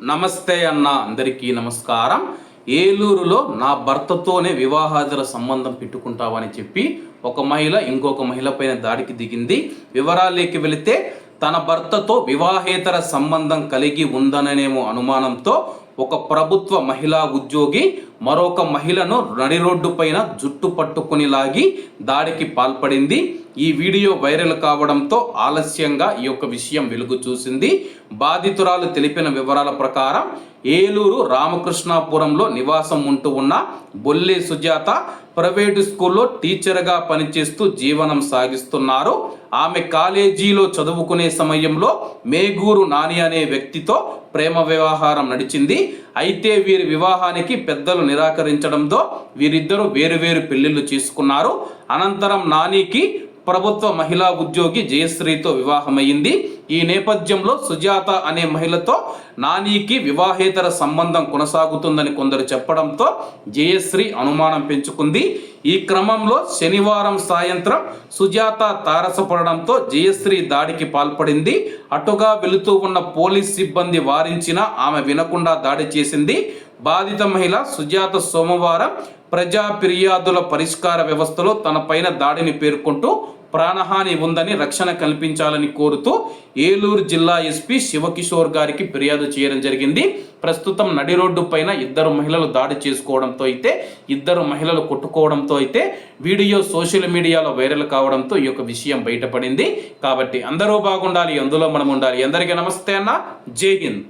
నమస్తే అన్న అందరికీ నమస్కారం. ఏలూరులో నా భర్తతోనే వివాహాదర సంబంధం పెట్టుకుంటావని చెప్పి ఒక మహిళ ఇంకొక మహిళ పైన దాడికి దిగింది. వివరాలేకి వెళితే తన భర్తతో వివాహేతర సంబంధం కలిగి ఉందననేమో అనుమానంతో ఒక ప్రభుత్వ మహిళా ఉద్యోగి మరొక మహిళను నడి రోడ్డు పైన జుట్టు పట్టుకుని లాగి దాడికి పాల్పడింది. ఈ వీడియో వైరల్ కావడంతో ఆలస్యంగా ఈ యొక్క విషయం వెలుగు చూసింది. బాధితురాలు తెలిపిన వివరాల ప్రకారం ఏలూరు రామకృష్ణాపురంలో నివాసం ఉంటూ ఉన్న బొల్లే సుజాత ప్రైవేటు స్కూల్లో టీచర్గా పనిచేస్తూ జీవనం సాగిస్తున్నారు. ఆమె కాలేజీలో చదువుకునే సమయంలో మేగూరు నాని అనే వ్యక్తితో ప్రేమ వ్యవహారం నడిచింది. అయితే వీరి వివాహానికి పెద్దలు నిరాకరించడంతో వీరిద్దరూ వేరువేరు పెళ్ళిళ్ళు చేసుకున్నారు. అనంతరం నానికి ప్రభుత్వ మహిళా ఉద్యోగి జయశ్రీతో వివాహమైంది. ఈ నేపథ్యంలో సుజాత అనే మహిళతో నానికి వివాహేతర సంబంధం కొనసాగుతుందని కొందరు చెప్పడంతో జయశ్రీ అనుమానం పెంచుకుంది. ఈ క్రమంలో శనివారం సాయంత్రం సుజాత తారసపడడంతో జయశ్రీ దాడికి పాల్పడింది. అటుగా వెళుతూ ఉన్న పోలీస్ సిబ్బంది వారించినా ఆమె వినకుండా దాడి చేసింది. బాధిత మహిళ సుజాత సోమవారం ప్రజా ఫిర్యాదుల పరిష్కార వ్యవస్థలో తన పైన దాడిని పేర్కొంటూ ప్రాణహాని ఉందని రక్షణ కల్పించాలని కోరుతూ ఏలూరు జిల్లా ఎస్పీ శివకిషోర్ గారికి ఫిర్యాదు చేయడం జరిగింది. ప్రస్తుతం నడి రోడ్డు పైన ఇద్దరు మహిళలు దాడి చేసుకోవడంతో అయితే ఇద్దరు మహిళలు కొట్టుకోవడంతో అయితే వీడియో సోషల్ మీడియాలో వైరల్ కావడంతో ఈ యొక్క విషయం బయటపడింది. కాబట్టి అందరూ బాగుండాలి అందులో మనం ఉండాలి. అందరికీ నమస్తే అన్న. జై హింద్.